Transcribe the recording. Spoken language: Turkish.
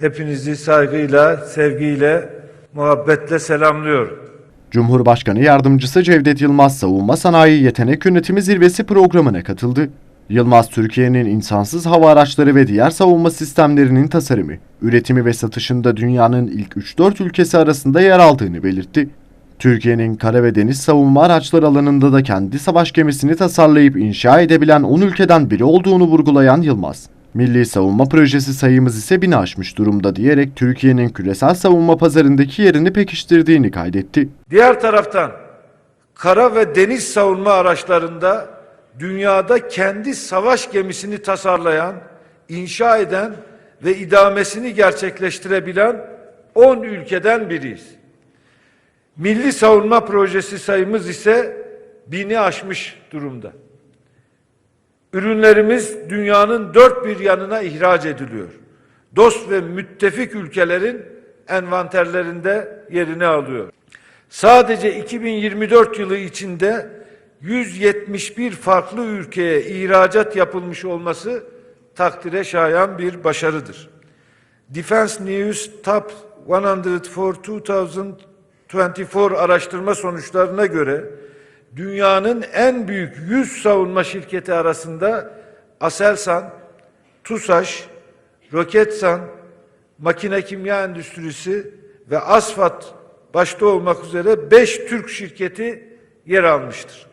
hepinizi saygıyla, sevgiyle, muhabbetle selamlıyorum. Cumhurbaşkanı Yardımcısı Cevdet Yılmaz Savunma Sanayi Yetenek Yönetimi Zirvesi programına katıldı. Yılmaz, Türkiye'nin insansız hava araçları ve diğer savunma sistemlerinin tasarımı, üretimi ve satışında dünyanın ilk 3-4 ülkesi arasında yer aldığını belirtti. Türkiye'nin kara ve deniz savunma araçları alanında da kendi savaş gemisini tasarlayıp inşa edebilen 10 ülkeden biri olduğunu vurgulayan Yılmaz, Milli savunma projesi sayımız ise bini aşmış durumda diyerek Türkiye'nin küresel savunma pazarındaki yerini pekiştirdiğini kaydetti. Diğer taraftan kara ve deniz savunma araçlarında dünyada kendi savaş gemisini tasarlayan, inşa eden ve idamesini gerçekleştirebilen 10 ülkeden biriyiz. Milli savunma projesi sayımız ise bini aşmış durumda. Ürünlerimiz dünyanın dört bir yanına ihraç ediliyor. Dost ve müttefik ülkelerin envanterlerinde yerini alıyor. Sadece 2024 yılı içinde 171 farklı ülkeye ihracat yapılmış olması takdire şayan bir başarıdır. Defense News Top 100 for 2024 araştırma sonuçlarına göre dünyanın en büyük 100 savunma şirketi arasında Aselsan, TUSAŞ, Roketsan, Makine Kimya Endüstrisi ve Asfat başta olmak üzere 5 Türk şirketi yer almıştır.